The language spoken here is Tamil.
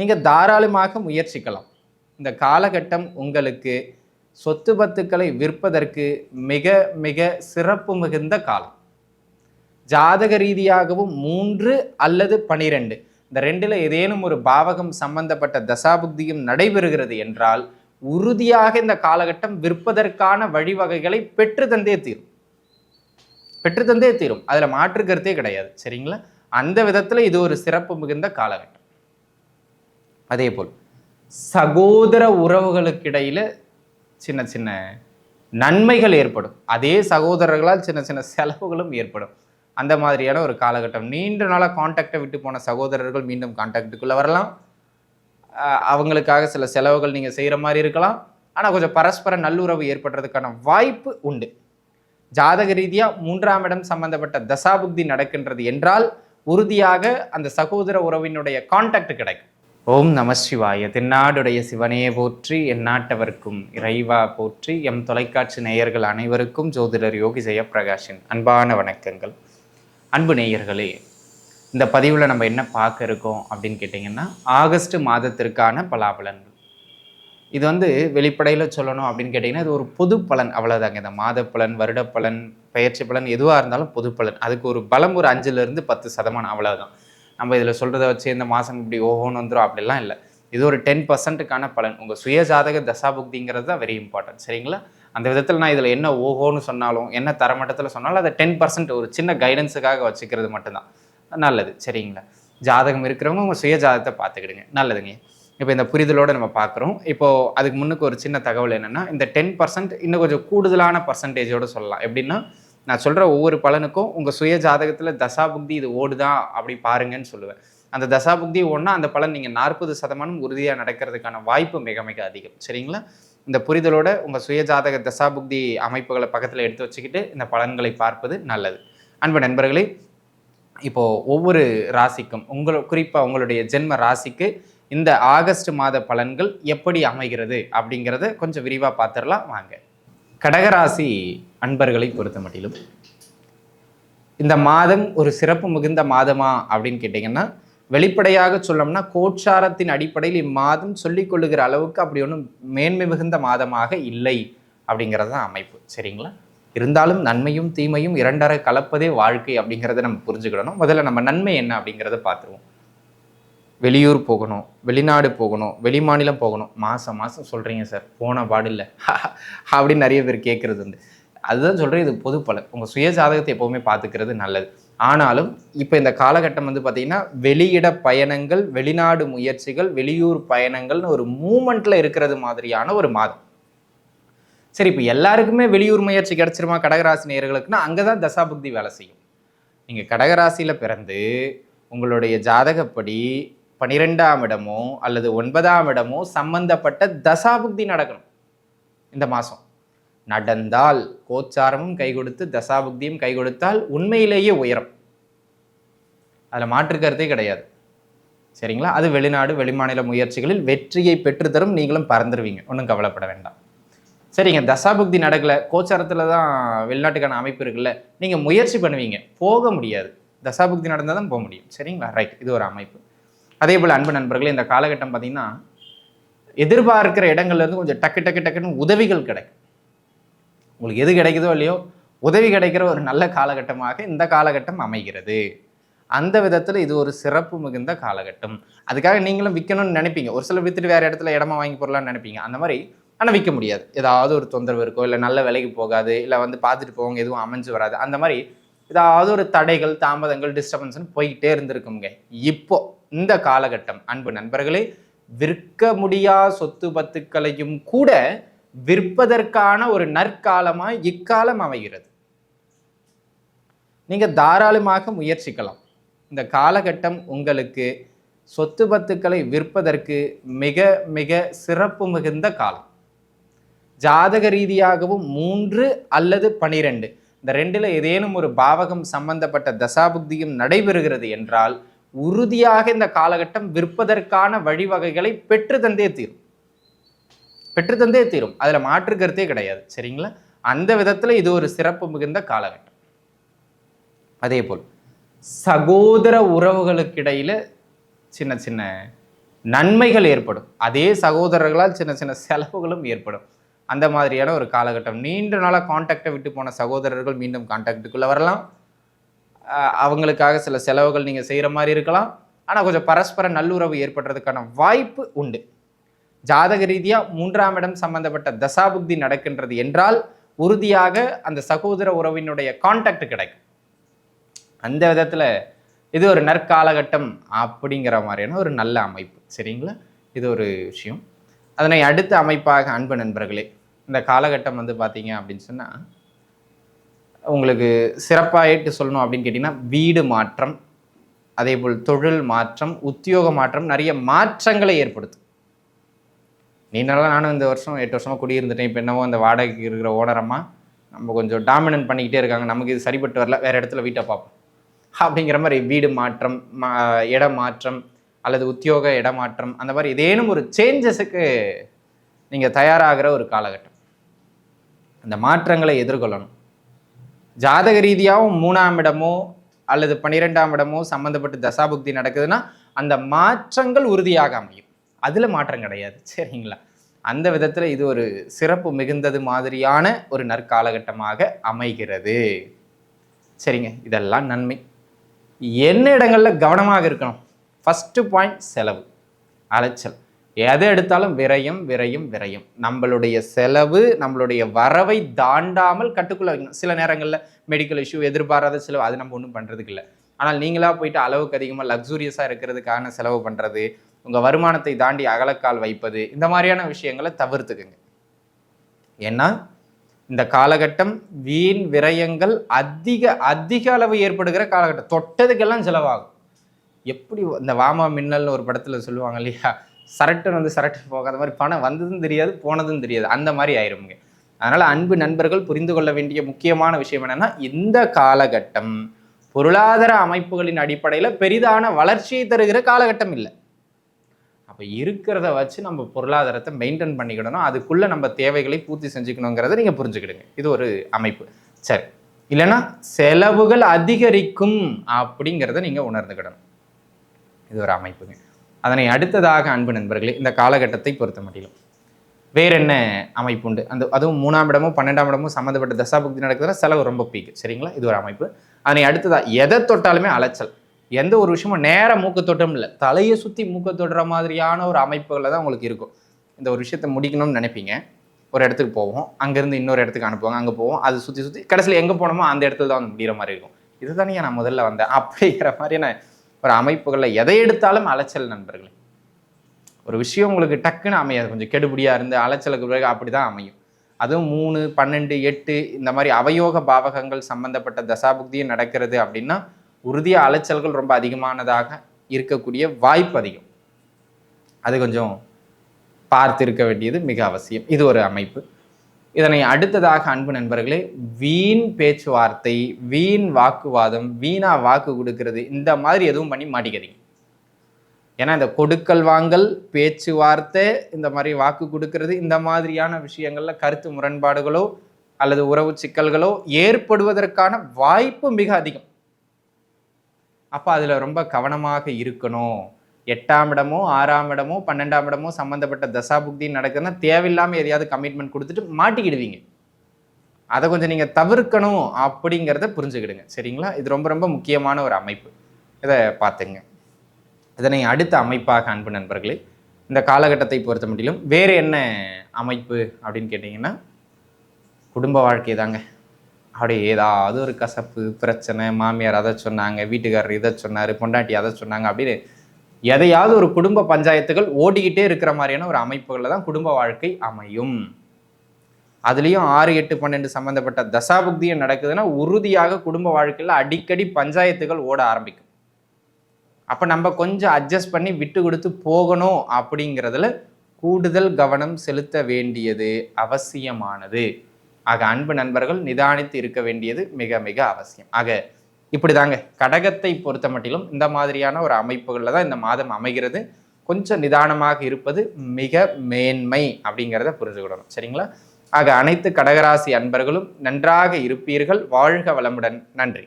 நீங்கள் தாராளமாக முயற்சிக்கலாம். இந்த காலகட்டம் உங்களுக்கு சொத்து பத்துக்களை விற்பதற்கு மிக மிக சிறப்பு மிகுந்த காலம். ஜாதக ரீதியாகவும் மூன்று அல்லது பனிரெண்டு. இந்த ரெண்டில் ஏதேனும் ஒரு பாவகம் சம்பந்தப்பட்ட தசாபுக்தியும் நடைபெறுகிறது என்றால் உறுதியாக இந்த காலகட்டம் விற்பதற்கான வழிவகைகளை பெற்று தந்தே தீரும். பெற்று தந்தே தீரும். அதில் மாற்று கருத்தே கிடையாது. சரிங்களா? அந்த விதத்தில் இது ஒரு சிறப்பு மிகுந்த காலகட்டம். அதே போல் சகோதர உறவுகளுக்கிடையில் சின்ன சின்ன நன்மைகள் ஏற்படும். அதே சகோதரர்களால் சின்ன சின்ன செலவுகளும் ஏற்படும். அந்த மாதிரியான ஒரு காலகட்டம். நீண்ட நாளாக காண்டாக்டை விட்டு போன சகோதரர்கள் மீண்டும் காண்டாக்டுக்குள்ளே வரலாம். அவங்களுக்காக சில செலவுகள் நீங்கள் செய்கிற மாதிரி இருக்கலாம். ஆனால் கொஞ்சம் பரஸ்பர நல்லுறவு ஏற்படுறதுக்கான வாய்ப்பு உண்டு. ஜாதக ரீதியாக மூன்றாம் இடம் சம்பந்தப்பட்ட தசாபுக்தி நடக்கின்றது என்றால் உறுதியாக அந்த சகோதர உறவினுடைய காண்டாக்ட் கிடைக்கும். ஓம் நம சிவாய. தென்னாடுடைய சிவனையே போற்றி எந்நாட்டவர்க்கும் இறைவா போற்றி எம் தொலைக்காட்சி நேயர்கள் அனைவருக்கும் ஜோதிடர் யோகி ஜெயப்பிரகாஷின் அன்பான வணக்கங்கள். அன்பு நேயர்களே இந்த பதிவில் நம்ம என்ன பார்க்க இருக்கோம் அப்படின்னு கேட்டிங்கன்னா ஆகஸ்ட் மாதத்திற்கான பலாபலன்கள். இது வந்து வெளிப்படையில் சொல்லணும் அப்படின்னு கேட்டிங்கன்னா இது ஒரு பொது பலன் அவ்வளோதாங்க இந்த மாத பலன் வருட பலன் பெயர்ச்சி பலன் எதுவாக இருந்தாலும் பொது பலன். அதுக்கு ஒரு பலம் ஒரு அஞ்சுலேருந்து பத்து சதமானம் அவ்வளோதான் நம்ம இதில் சொல்கிறத வச்சு இந்த மாதம் இப்படி ஓஹோன்னு வந்துடும் அப்படிலாம் இல்லை. இது ஒரு டென் பர்சன்ட்டுக்கான பலன். உங்கள் சுயஜாதக தசாபுக்திங்கிறது தான் வெரி இம்பார்ட்டன்ட் சரிங்களா? அந்த விதத்தில் நான் இதில் என்ன ஓஹோன்னு சொன்னாலும் என்ன தரமட்டத்தில் சொன்னாலும் அதை டென் பர்சன்ட் ஒரு சின்ன கைடன்ஸுக்காக வச்சுக்கிறது மட்டும்தான். நல்லது. சரிங்களா? ஜாதகம் இருக்கிறவங்க உங்கள் சுய ஜாதகத்தை பார்த்துக்கிடுங்க. நல்லதுங்க. இப்போ இந்த புரிதலோடு நம்ம பார்க்குறோம். இப்போது அதுக்கு முன்னுக்கு ஒரு சின்ன தகவல் என்னென்னா இந்த டென் பர்சன்ட் இன்னும் கொஞ்சம் கூடுதலான பர்சன்டேஜோடு சொல்லலாம். எப்படின்னா நான் சொல்கிற ஒவ்வொரு பலனுக்கும் உங்கள் சுய ஜாதகத்தில் தசாபுக்தி இது ஓடுதான் அப்படி பாருங்கன்னு சொல்லுவேன். அந்த தசாபுக்தி ஓடுனா அந்த பலன் நீங்கள் நாற்பது சதமானம் உறுதியாக நடக்கிறதுக்கான வாய்ப்பு மிக மிக அதிகம். சரிங்களா? இந்த புரிதலோட உங்கள் சுய ஜாதக தசாபுக்தி அமைப்புகளை பக்கத்தில் எடுத்து வச்சுக்கிட்டு இந்த பலன்களை பார்ப்பது நல்லது. அன்பு நண்பர்களே இப்போது ஒவ்வொரு ராசிக்கும் உங்களை குறிப்பாக உங்களுடைய ஜென்ம ராசிக்கு இந்த ஆகஸ்ட் மாத பலன்கள் எப்படி அமைகிறது அப்படிங்கிறத கொஞ்சம் விரிவாக பார்த்துடலாம் வாங்க. கடகராசி அன்பர்களை பொறுத்த மட்டிலும் இந்த மாதம் ஒரு சிறப்பு மிகுந்த மாதமா அப்படின்னு கேட்டிங்கன்னா வெளிப்படையாக சொல்லணும்னா கோட்சாரத்தின் அடிப்படையில் இம்மாதம் சொல்லிக் கொள்ளுகிற அளவுக்கு அப்படி ஒன்றும் மேன்மை மிகுந்த மாதமாக இல்லை அப்படிங்கிறது தான் அமைப்பு. சரிங்களா? இருந்தாலும் நன்மையும் தீமையும் இரண்டரை கலப்பதே வாழ்க்கை அப்படிங்கிறத நம்ம புரிஞ்சுக்கிடணும். முதல்ல நம்ம நன்மை என்ன அப்படிங்கிறத பார்த்துருவோம். வெளியூர் போகணும் வெளிநாடு போகணும் வெளிமாநிலம் போகணும். மாதம் மாதம் சொல்கிறீங்க சார். போன பாடு இல்லை. அப்படின்னு நிறைய பேர் கேட்குறது வந்து அதுதான் சொல்கிறேன் இது பொது பலன் உங்கள் சுய ஜாதகத்தை எப்போவுமே பார்த்துக்கிறது நல்லது. ஆனாலும் இப்போ இந்த காலகட்டம் வந்து பார்த்திங்கன்னா வெளியிட பயணங்கள் வெளிநாடு முயற்சிகள் வெளியூர் பயணங்கள்னு ஒரு மூமெண்ட்டில் இருக்கிறது மாதிரியான ஒரு மாதம். சரி இப்போ எல்லாருக்குமே வெளியூர் முயற்சி கிடச்சிருமா? கடகராசி நேர்களுக்குன்னா அங்கே தான் தசாபுக்தி வேலை செய்யும். நீங்கள் கடகராசியில் பிறந்து உங்களுடைய ஜாதகப்படி பனிரெண்டாம் இடமோ அல்லது ஒன்பதாம் இடமோ சம்பந்தப்பட்ட தசாபுக்தி நடக்கணும் இந்த மாதம் நடந்தால் கோச்சாரமும் கை கொடுத்து தசாபுக்தியும் கை கொடுத்தால் உண்மையிலேயே உயரம். அதில் மாற்று கருத்தே கிடையாது. சரிங்களா? அது வெளிநாடு வெளிமாநில முயற்சிகளில் வெற்றியை பெற்றுத்தரும் நீங்களும் பறந்துருவீங்க. ஒன்றும் கவலைப்பட வேண்டாம். சரிங்க தசாபுக்தி நடக்கலை. கோச்சாரத்தில் தான் வெளிநாட்டுக்கான அமைப்பு இருக்குல்ல. நீங்கள் முயற்சி பண்ணுவீங்க. போக முடியாது. தசாபுக்தி நடந்தால் தான் போக முடியும். சரிங்களா? ரைட் இது ஒரு அமைப்பு. அதே போல் அன்பு நண்பர்களே இந்த காலகட்டம் பார்த்தீங்கன்னா எதிர்பார்க்கிற இடங்கள்லேருந்து கொஞ்சம் டக்கு டக்கு டக்குன்னு உதவிகள் கிடைக்கும். உங்களுக்கு எது கிடைக்குதோ இல்லையோ உதவி கிடைக்கிற ஒரு நல்ல காலகட்டமாக இந்த காலகட்டம் அமைகிறது. அந்த விதத்தில் இது ஒரு சிறப்பு மிகுந்த காலகட்டம். அதுக்காக நீங்களும் விற்கணும்னு நினைப்பீங்க. ஒரு சிலர் வித்துட்டு வேறு இடத்துல இடமா வாங்கி போடலாம்னு நினைப்பீங்க. அந்த மாதிரி ஆனால் விற்க முடியாது. ஏதாவது ஒரு தொந்தரவு இருக்கோ இல்லை நல்ல விலைக்கு போகாது இல்லை வந்து பார்த்துட்டு போவாங்க எதுவும் அமைஞ்சு வராது. அந்த மாதிரி ஏதாவது ஒரு தடைகள் தாமதங்கள் டிஸ்டர்பன்ஸ்னு போய்கிட்டே இருந்திருக்குங்க இப்போது இந்த காலகட்டம். அன்பு நண்பர்களே விற்க முடியா சொத்து பத்துக்களையும் கூட விற்பதற்கான ஒரு நற்காலமாய் இக்காலம் அமைகிறது. நீங்க தாராளமாக முயற்சிக்கலாம். இந்த காலகட்டம் உங்களுக்கு சொத்து பத்துக்களை விற்பதற்கு மிக மிக சிறப்பு மிகுந்த காலம். ஜாதக ரீதியாகவும் மூன்று அல்லது பனிரெண்டு. இந்த ரெண்டுல ஏதேனும் ஒரு பாவகம் சம்பந்தப்பட்ட தசாபுக்தியும் நடைபெறுகிறது என்றால் உறுதியாக இந்த காலகட்டம் விற்பதற்கான வழிவகைகளை பெற்று தந்தே தீரும். பெற்று தந்தே தீரும். அதுல மாற்று கருத்தே கிடையாது. சரிங்களா? அந்த விதத்துல இது ஒரு சிறப்பு மிகுந்த காலகட்டம். அதே போல் சகோதர உறவுகளுக்கிடையில சின்ன சின்ன நன்மைகள் ஏற்படும். அதே சகோதரர்களால் சின்ன சின்ன செலவுகளும் ஏற்படும். அந்த மாதிரியான ஒரு காலகட்டம். நீண்ட நாளாக காண்டாக்டை விட்டு போன சகோதரர்கள் மீண்டும் காண்டாக்டுக்குள்ளே வரலாம். அவங்களுக்காக சில செலவுகள் நீங்கள் செய்கிற மாதிரி இருக்கலாம். ஆனால் கொஞ்சம் பரஸ்பர நல்லுறவு ஏற்படுறதுக்கான வாய்ப்பு உண்டு. ஜாதக ரீதியாக மூன்றாம் இடம் சம்பந்தப்பட்ட தசாபுக்தி நடக்கின்றது என்றால் உறுதியாக அந்த சகோதர உறவினுடைய காண்டாக்ட் கிடைக்கும். அந்த விதத்தில் இது ஒரு நற்காலகட்டம் அப்படிங்கிற மாதிரியான ஒரு நல்ல அமைப்பு. சரிங்களா? இது ஒரு விஷயம். அதனை அடுத்த அமைப்பாக அன்பு நண்பர்களே இந்த காலகட்டம் வந்து பார்த்தீங்க அப்படின்னு சொன்னால் உங்களுக்கு சிறப்பாயிட்டு சொல்லணும் அப்படின்னு கேட்டிங்கன்னா வீடு மாற்றம் அதே போல் தொழில் மாற்றம் உத்தியோக மாற்றம் நிறைய மாற்றங்களை ஏற்படுத்தும். நீ நல்லா நானும் இந்த வருஷம் எட்டு வருஷமாக குடியிருந்துட்டேன். இப்போ என்னவோ அந்த வாடகைக்கு இருக்கிற ஓனரமாக நம்ம கொஞ்சம் டாமினன்ட் பண்ணிக்கிட்டே இருக்காங்க. நமக்கு இது சரிப்பட்டு வரல வேறு இடத்துல வீட்டை பார்ப்போம். அப்படிங்கிற மாதிரி வீடு மாற்றம் மா இட மாற்றம் அல்லது உத்தியோக இடமாற்றம் அந்த மாதிரி ஏதேனும் ஒரு சேஞ்சஸுக்கு நீங்கள் தயாராகிற ஒரு காலகட்டம். அந்த மாற்றங்களை எதிர்கொள்ளணும். ஜாதக ரீதியாகவும் மூணாம் இடமோ அல்லது பன்னிரெண்டாம் இடமோ சம்மந்தப்பட்டு தசாபுக்தி நடக்குதுன்னா அந்த மாற்றங்கள் உறுதியாக அமையும். அதில் மாற்றம் கிடையாது. சரிங்களா? அந்த விதத்தில் இது ஒரு சிறப்பு மிகுந்தது மாதிரியான ஒரு நற்காலகட்டமாக அமைகிறது. சரிங்க? இதெல்லாம் நன்மை. என்ன இடங்களில் கவனமாக இருக்கணும்? ஃபஸ்ட்டு பாயிண்ட் செலவு. அலைச்சல். எதை எடுத்தாலும் விரயம் விரயம் விரயம். நம்மளுடைய செலவு நம்மளுடைய வரவை தாண்டாமல் கட்டுக்குள்ள வைக்கணும். சில நேரங்களில் மெடிக்கல் இஷ்யூ எதிர்பாராத செலவு அது நம்ம ஒன்றும் பண்ணுறதுக்கு இல்லை. ஆனால் நீங்களாக போயிட்டு அளவுக்கு அதிகமாக லக்ஸூரியஸாக இருக்கிறதுக்கான செலவு பண்ணுறது உங்கள் வருமானத்தை தாண்டி அகலக்கால் வைப்பது இந்த மாதிரியான விஷயங்களை தவிர்த்துக்குங்க. ஏன்னா இந்த காலகட்டம் வீண் விரயங்கள் அதிக அதிக அளவு ஏற்படுகிற காலகட்டம். தொட்டதுக்கெல்லாம் செலவாகும். எப்படி இந்த வாமா மின்னல்னு ஒரு படத்தில் சொல்லுவாங்க இல்லையா? சரட்டுன்னு வந்து சரட்டு போகாத மாதிரி பணம் வந்ததும் தெரியாது போனதும் தெரியாது. அந்த மாதிரி ஆயிருமுங்க. அதனால் அன்பு நண்பர்கள் புரிந்து கொள்ள வேண்டிய முக்கியமான விஷயம் என்னென்னா இந்த காலகட்டம் பொருளாதார அமைப்புகளின் அடிப்படையில் பெரிதான வளர்ச்சியை தருகிற காலகட்டம் இல்லை. அப்போ இருக்கிறத வச்சு நம்ம பொருளாதாரத்தை மெயின்டைன் பண்ணிக்கிடணும். அதுக்குள்ளே நம்ம தேவைகளை பூர்த்தி செஞ்சுக்கணுங்கிறத நீங்கள் புரிஞ்சுக்கிடுங்க. இது ஒரு அமைப்பு. சரி. இல்லைன்னா செலவுகள் அதிகரிக்கும் அப்படிங்கிறத நீங்கள் உணர்ந்துக்கிடணும். இது ஒரு அமைப்புங்க. அதனை அடுத்ததாக அன்பு நண்பர்களே இந்த காலகட்டத்தை பொறுத்த மட்டிலும். வேற என்ன அமைப்பு உண்டு? அந்த அதுவும் மூணாம் இடமும் பன்னெண்டாம் இடமும் சம்மந்தப்பட்ட தசாபுக்தி நடக்குதுன்னா செலவு ரொம்ப பீக்கு சரிங்களா? இது ஒரு அமைப்பு. அதனை அடுத்ததாக எதை தொட்டாலுமே அலைச்சல். எந்த ஒரு விஷயமும் நேர மூக்க தொட்டமும் இல்லை. தலையை சுற்றி மூக்க தொடுற மாதிரியான ஒரு அமைப்புகளில் தான் உங்களுக்கு இருக்கும். இந்த ஒரு விஷயத்தை முடிக்கணும்னு நினைப்பீங்க. ஒரு இடத்துக்கு போவோம். அங்கேருந்து இன்னொரு இடத்துக்கு அனுப்புவாங்க. அங்கே போவோம். அது சுற்றி சுற்றி கடைசியில் எங்கே போனோமோ அந்த இடத்துல தான் வந்து முடிகிற மாதிரி இருக்கும். இதுதானே நான் முதல்ல வந்தேன்? அப்படிங்கிற மாதிரியான ஒரு அமைப்புகளில் எதை எடுத்தாலும் அலைச்சல் நண்பர்களே. ஒரு விஷயம் உங்களுக்கு டக்குன்னு அமையாது. கொஞ்சம் கெடுபடியாக இருந்து அலைச்சலுக்கு பிறகு அப்படி தான் அமையும். அதுவும் மூணு பன்னெண்டு எட்டு இந்த மாதிரி அவயோக பாவகங்கள் சம்பந்தப்பட்ட தசாபுக்தியும் நடக்கிறது அப்படின்னா உறுதியாக அலைச்சல்கள் ரொம்ப அதிகமானதாக இருக்கக்கூடிய வாய்ப்பு அதிகம். அது கொஞ்சம் பார்த்து இருக்க வேண்டியது மிக அவசியம். இது ஒரு அமைப்பு. இதனை அடுத்ததாக அன்பு நண்பர்களே வீண் பேச்சுவார்த்தை வீண் வாக்குவாதம் வீணா வாக்கு கொடுக்கறது இந்த மாதிரி எதுவும் பண்ணி மாட்டிக்கிறீங்க ஏன்னா இந்த கொடுக்கல் வாங்கல் பேச்சுவார்த்தை இந்த மாதிரி வாக்கு கொடுக்கறது இந்த மாதிரியான விஷயங்கள்ல கருத்து முரண்பாடுகளோ அல்லது உறவு சிக்கல்களோ ஏற்படுவதற்கான வாய்ப்பு மிக அதிகம். அப்போ அதில் ரொம்ப கவனமாக இருக்கணும். எட்டாம் இடமோ ஆறாம் இடமோ பன்னெண்டாம் இடமோ சம்மந்தப்பட்ட தசாபுக்தி நடக்குதுன்னா தேவையில்லாமல் எதையாவது கமிட்மெண்ட் கொடுத்துட்டு மாட்டிக்கிடுவீங்க. அதை கொஞ்சம் நீங்கள் தவிர்க்கணும் அப்படிங்கிறத புரிஞ்சுக்கிடுங்க. சரிங்களா? இது ரொம்ப ரொம்ப முக்கியமான ஒரு அமைப்பு. இதை பார்த்துங்க. இதனை அடுத்த அமைப்பாக அன்பு நண்பர்களே இந்த காலகட்டத்தை பொறுத்த முடியலும் வேறு என்ன அமைப்பு அப்படின்னு கேட்டிங்கன்னா குடும்ப வாழ்க்கை தாங்க. அப்படியே ஏதாவது ஒரு கசப்பு பிரச்சனை மாமியார் அதை சொன்னாங்க வீட்டுக்காரர் இதை சொன்னார் பொண்டாட்டி அதை சொன்னாங்க அப்படின்னு எதையாவது ஒரு குடும்ப பஞ்சாயத்துகள் ஓடிக்கிட்டே இருக்கிற மாதிரியான ஒரு அமைப்புகளில் தான் குடும்ப வாழ்க்கை அமையும். அதுலேயும் ஆறு எட்டு பன்னெண்டு சம்மந்தப்பட்ட தசாபுக்தியம் நடக்குதுன்னா உறுதியாக குடும்ப வாழ்க்கையில் அடிக்கடி பஞ்சாயத்துகள் ஓட ஆரம்பிக்கும். அப்போ நம்ம கொஞ்சம் அட்ஜஸ்ட் பண்ணி விட்டு கொடுத்து போகணும் அப்படிங்கிறதுல கூடுதல் கவனம் செலுத்த வேண்டியது அவசியமானது. ஆக அன்பு நண்பர்கள் நிதானித்து இருக்க வேண்டியது மிக மிக அவசியம். ஆக இப்படி தாங்க கடகத்தை பொறுத்த மட்டிலும் இந்த மாதிரியான ஒரு அமைப்புகளில் தான் இந்த மாதம் அமைகிறது. கொஞ்சம் நிதானமாக இருப்பது மிக மேன்மை அப்படிங்கிறத புரிஞ்சுக்கிடணும். சரிங்களா? ஆக அனைத்து கடகராசி அன்பர்களும் நன்றாக இருப்பீர்கள். வாழ்க வளமுடன். நன்றி.